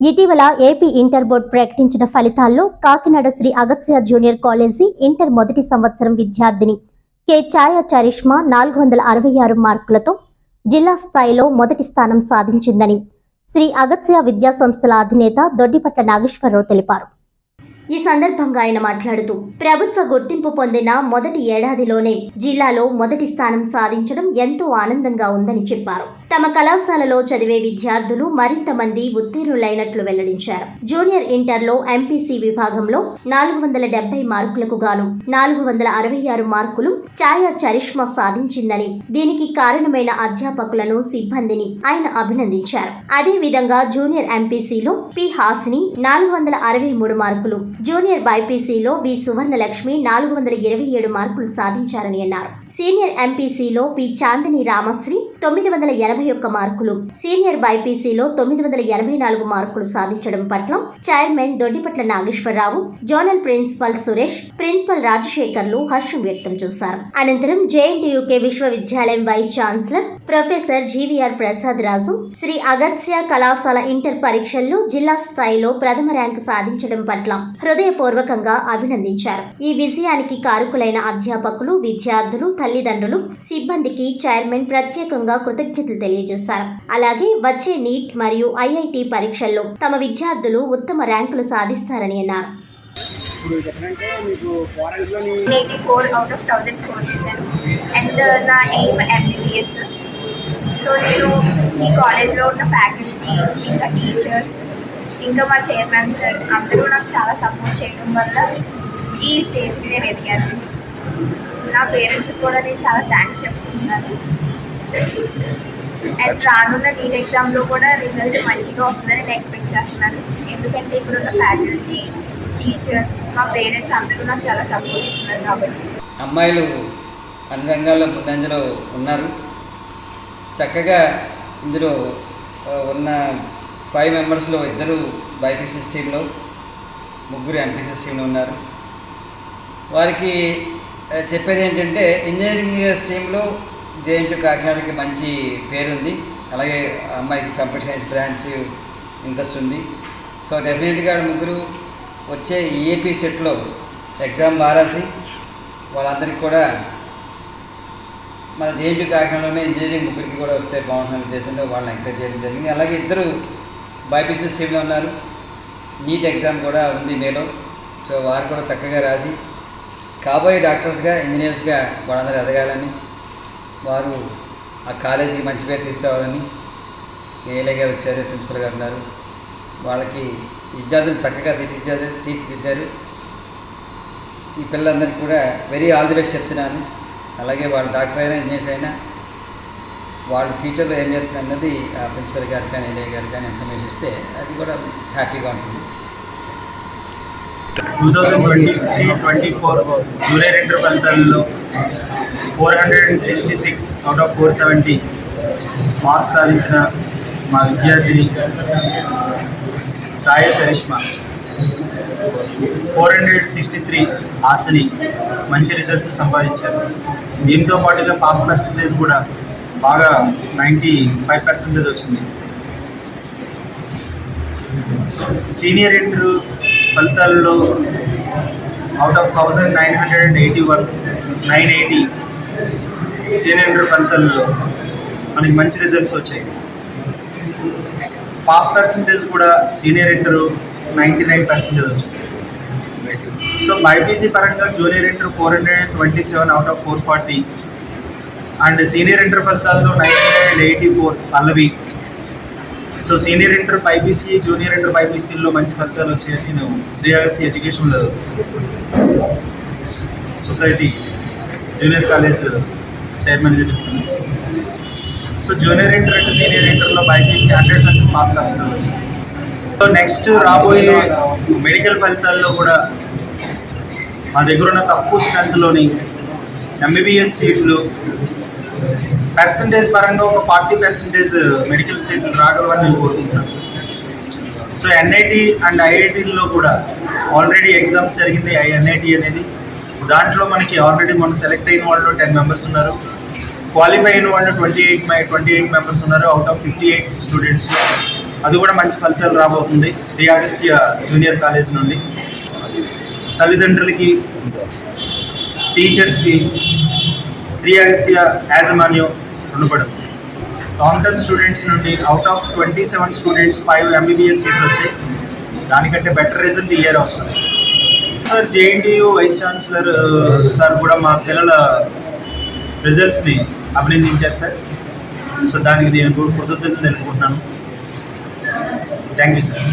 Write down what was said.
ఇటీవల AP inter board ప్రకటించిన ఫలితాల్లో Kakinada Shri Agatya junior college inter మొదటి సంవత్సరం విద్యార్థిని కె ఛాయా చరిష్మా నాలుగు వందల అరవై ఆరు మార్కులతో జిల్లా స్థాయిలో మొదటి స్థానం సాధించిందని శ్రీ అగత్య విద్యా సంస్థల అధినేత దొడ్డిపట్ల నాగేశ్వరరావు తెలిపారు. ఈ సందర్భంగా ఆయన మాట్లాడుతూ ప్రభుత్వ గుర్తింపు పొందిన మొదటి ఏడాదిలోనే జిల్లాలో మొదటి స్థానం సాధించడం ఎంతో ఆనందంగా ఉందని చెప్పారు. తమ కళాశాలలో చదివే విద్యార్థులు మరింత మంది ఉత్తీర్ణులైనట్లు వెల్లడించారు. జూనియర్ ఇంటర్లో ఎంపీసీ విభాగంలో నాలుగు వందల డెబ్బై మార్కులకు గాను నాలుగు వందల అరవై ఆరు మార్కులు ఛాయా చరిష్మా సాధించిందని దీనికి కారణమైన అధ్యాపకులను సిబ్బందిని ఆయన అభినందించారు. అదే విధంగా జూనియర్ ఎంపీసీలో పి. హాసిని నాలుగు వందల అరవై మూడు మార్కులు జూనియర్ బైపీసీలో వి. సువర్ణలక్ష్మి నాలుగు వందల ఇరవై ఏడు మార్కులు సాధించారని అన్నారు. సీనియర్ ఎంపీసీలో పి. చాందిని రామశ్రీ తొమ్మిది వందల ఎనభై ఒక్క మార్కులు. సీనియర్ బైపీసీలో తొమ్మిది వందల ఎనభై నాలుగు మార్కులు సాధించడం పట్ల chairman Doddipatla Nageswara Rao zonal principal Suresh principal రాజశేఖర్లు హర్షం వ్యక్తం చేశారు. అనంతరం జేఎన్టీయూకే విశ్వవిద్యాలయం vice chancellor professor GVR Prasad Raju Shri Agatya కళాశాల ఇంటర్ పరీక్షల్లో జిల్లా స్థాయిలో ప్రథమ ర్యాంకు సాధించడం పట్ల హృదయపూర్వకంగా అభినందించారు. ఈ విజయానికి కారకులైన అధ్యాపకులు విద్యార్థులు తల్లిదండ్రులు సిబ్బందికి చైర్మన్ ప్రత్యేకంగా కృతజ్ఞతలు తెలియజేశారు అలాగే వచ్చే నీట్ మరియు ఐఐటి పరీక్షల్లో తమ విద్యార్థులు ఉత్తమ ర్యాంకులు సాధిస్తారని అన్నారు. ఇప్పుడు చెప్పనంటే మీకు ఫారెన్స్లోని eighty four out of thousand score చేశాను అండ్ నా ఎయిమ్ ఎంబీబీఎస్ సో నేను ఈ కాలేజ్లో ఉన్న ఫ్యాకల్టీ ఇంకా టీచర్స్ ఇంకా మా చైర్మన్ సార్ అందరూ నాకు చాలా సపోర్ట్ చేయడం వల్ల ఈ స్టేజ్కి నేను ఎదిగాను. నా పేరెంట్స్కి కూడా నేను చాలా థ్యాంక్స్ చెప్తున్నాను. అండ్ రానున్న నీట్ ఎగ్జామ్లో కూడా రిజల్ట్ మంచిగా వస్తుందని నేను ఎక్స్పెక్ట్ చేస్తున్నాను. ఎందుకంటే ఇప్పుడున్న ఫ్యాకల్టీ టీచర్స్ మా పేరెంట్స్ అందరూ నాకు చాలా సపోర్ట్ ఇస్తున్నారు కాబట్టి. అమ్మాయిలు అన్ని రంగాల్లో ముందంజలో ఉన్నారు. చక్కగా ఇందులో ఉన్న ఫైవ్ మెంబర్స్లో ఇద్దరు బైపీసీ స్టీమ్లో ముగ్గురు ఎంపీసీ స్టీమ్లో ఉన్నారు. వారికి చెప్పేది ఏంటంటే ఇంజనీరింగ్ స్ట్రీమ్లో జేఎన్టీ కాకినాడకి మంచి పేరుంది. అలాగే అమ్మాయికి కంప్యూటర్ సైన్స్ బ్రాంచ్ ఇంట్రెస్ట్ ఉంది. సో డెఫినెట్గా ముగ్గురు వచ్చే ఈఏపీ సెట్లో ఎగ్జామ్ బారాసి వాళ్ళందరికీ కూడా మన జేఎన్టీ కాకినాడలోనే ఇంజనీరింగ్ ముగ్గురికి కూడా వస్తే బాగుంటుంది ఉద్దేశంలో వాళ్ళని ఎంకరేజ్ చేయడం జరిగింది. అలాగే ఇద్దరు బైపీసీ స్ట్రీమ్లో ఉన్నారు. నీట్ ఎగ్జామ్ కూడా ఉంది మేలో. సో వారు కూడా చక్కగా రాసి కాబోయే డాక్టర్స్గా ఇంజనీర్స్గా వాళ్ళందరూ ఎదగాలని వారు ఆ కాలేజీకి మంచి పేరు తీసుకురావాలని ఏఎల్ఏ గారు వచ్చారు ప్రిన్సిపల్ గారు ఉన్నారు. వాళ్ళకి విద్యార్థులు చక్కగా తీర్చిదిద్దారు తీర్చిదిద్దారు. ఈ పిల్లలందరికీ కూడా వెరీ ఆల్ ది బెస్ట్ చెప్తున్నాను అలాగే వాళ్ళు డాక్టర్ అయినా ఇంజనీర్స్ అయినా వాళ్ళ ఫ్యూచర్లో ఏం జరుగుతుంది అన్నది ఆ ప్రిన్సిపల్ గారు కానీ ఎల్ఏ గారు కానీ ఇన్ఫర్మేషన్ ఇస్తే అది కూడా హ్యాపీగా ఉంటుంది. Two thousand twenty three twenty four July రెండు ఫలితాలలో four hundred and sixty six out of four seventy marks సాధించిన మా విద్యార్థిని Chaya Charishma. Four hundred sixty three ఆశని మంచి రిజల్ట్స్ సంపాదించారు. దీంతో పాటుగా పాస్ పర్సంటేజ్ కూడా బాగా నైంటీ ఫైవ్ పర్సెంటేజ్ వచ్చింది. సీనియర్ ఇంటర్ ఫలితాల్లో out of thousand nine hundred and eighty one nine eighty senior inter ఫలితాల్లో మనకి మంచి రిజల్ట్స్ వచ్చాయి. పాస్ పర్సంటేజ్ కూడా senior inter ninety nine percentage వచ్చింది సో బైపీసీ పరంగా junior inter four hundred and twenty seven out of four forty and senior inter ఫలితాల్లో nine hundred and eighty four Pallavi so senior inter BiPC junior inter బైపీసీలో మంచి ఫలితాలు వచ్చాయని నేను శ్రీ అగస్తి ఎడ్యుకేషన్లో society junior college చైర్మన్గా చెప్తున్నాను. So junior inter and senior ఇంటర్లో BiPC hundred percent pass percent so next రాబోయే మెడికల్ ఫలితాల్లో కూడా మా దగ్గర ఉన్న తక్కువ స్ట్రెంత్లోని ఎంబీబీఎస్ సీట్లు పర్సంటేజ్ పరంగా ఒక ఫార్టీ పర్సెంటేజ్ మెడికల్ సీట్లు రాగలవని నేను కోరుకుంటున్నాను. సో ఎన్ఐటి అండ్ ఐఐటీల్లో కూడా ఆల్రెడీ ఎగ్జామ్స్ జరిగింది. ఎన్ఐటి అనేది దాంట్లో మనకి ఆల్రెడీ మనం సెలెక్ట్ అయిన వాళ్ళు టెన్ మెంబర్స్ ఉన్నారు. క్వాలిఫై అయిన వాళ్ళు twenty eight my twenty eight members ఉన్నారు. Out of fifty eight students అది కూడా మంచి ఫలితాలు రాబోతుంది. శ్రీ అగస్త్య జూనియర్ కాలేజ్ నుండి. తల్లిదండ్రులకి టీచర్స్కి శ్రీ అగస్త్య యాజమాన్యం రుణపడు లాంగ్ స్టూడెంట్స్ నుండి out of twenty seven students five MBBS సీట్లు వచ్చాయి దానికంటే బెటర్ రిజల్ట్ ఇయర్ వస్తుంది sir JNTU vice chancellor sir కూడా మా పిల్లల రిజల్ట్స్ని అభినందించారు సార్ సో దానికి నేను కృతజ్ఞతలు తెలుపుకుంటున్నాను థ్యాంక్ యూ సార్